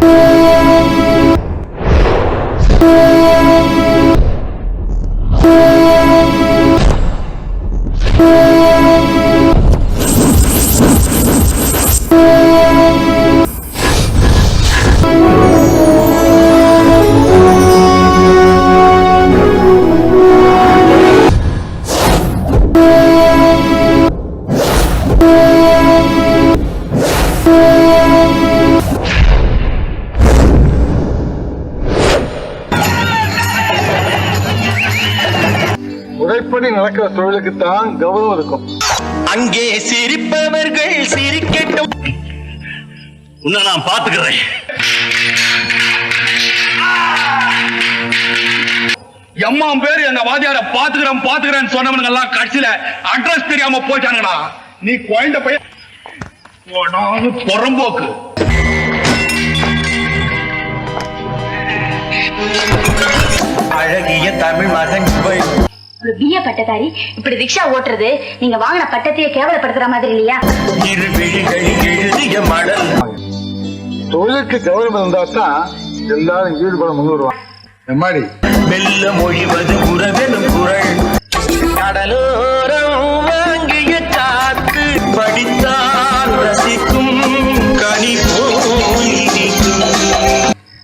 Yeah. முறைப்படி நடக்கிற தொழிலுக்கு தான் கௌரவம் இருக்கும். அங்கே சிரிப்பவர்கள் சிரிக்கட்டும். உன்னை நான் பாத்துக்கிறேன் எம்மா பேரு எங்க வாத்தியார பாத்துக்கிறேன் பாத்துக்கிறேன்னு சொன்னவனுங்க எல்லாம் கடைசியில அட்ரஸ் தெரியாம போயிட்டானுங்கடா. நீ குழந்தை பையன். புறம்போக்கு. அழகிய தமிழ் மகன் ஒரு பிஏ பட்டதாரி இப்படி ரிக்ஷா ஓட்டுறது நீங்க வாங்கின பட்டத்தையே கேவலப்படுத்துற மாதிரி இல்லையா? தொழிலுக்கு கௌரவம் இருந்தா தான் எல்லாரும் ஈடுபட முன்வருவாங்க எம்மாடி? மெல்ல மொழிவது உறவெனும் குரல். கடலோரம் வாங்கிய காத்து படித்தால் ரசிக்கும் கனி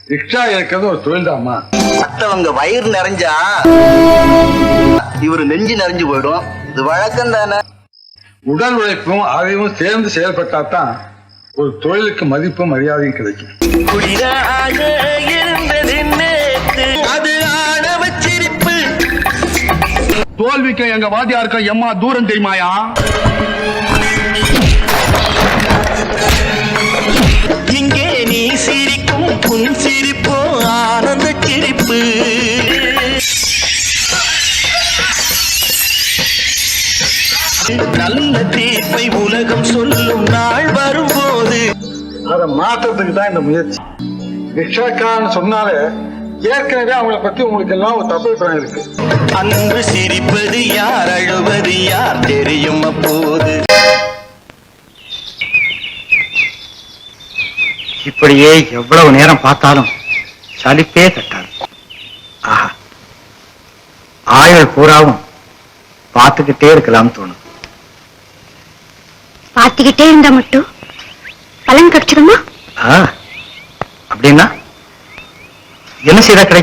ரிக்ஷா இருக்கிறது ஒரு தொழில் தான்மா மத்தவங்க வயிறு நிறைஞ்சா இவரு நெஞ்சு நிறைஞ்சு போயிடும். இது வழக்கம் தானே? உடல் உழைப்பும் அறிவும் சேர்ந்து செயல்பட்டா தான் ஒரு தொழிலுக்கு மதிப்பும் மரியாதையும் கிடைக்கும். தோல்விக்கு எங்க வாத்தியாருக்கு எம்மா தூரம் தெரியுமாயா? இங்கே நீ சிரிக்கும் புன் தீர்ப்பை உலகம் சொல்லும் நாள் வரும்போது. அதை மாற்றத்துக்கு தான் இந்த முயற்சி. ரிக்ஷாக்காரன்னு சொன்னாலே ஏற்கனவே அவங்கள பத்தி உங்களுக்கு எல்லாம் ஒரு தப்பு அபிப்பிராயம் இருக்கு. அன்று சிரிப்பது யார் அழுவது யார் தெரியும் அப்போது. இப்படியே எவ்வளவு நேரம் பார்த்தாலும் சலிப்பே தட்டாது. ஆஹா. ஆயுள் பூராவும் பார்த்துக்கிட்டே இருக்கலாம் தோணும் பாத்துக்கிட்டே இருந்தா மட்டும். பலன் கிடைச்சிருமா அப்படின்னா என்ன செய்தா கிடைக்கும்?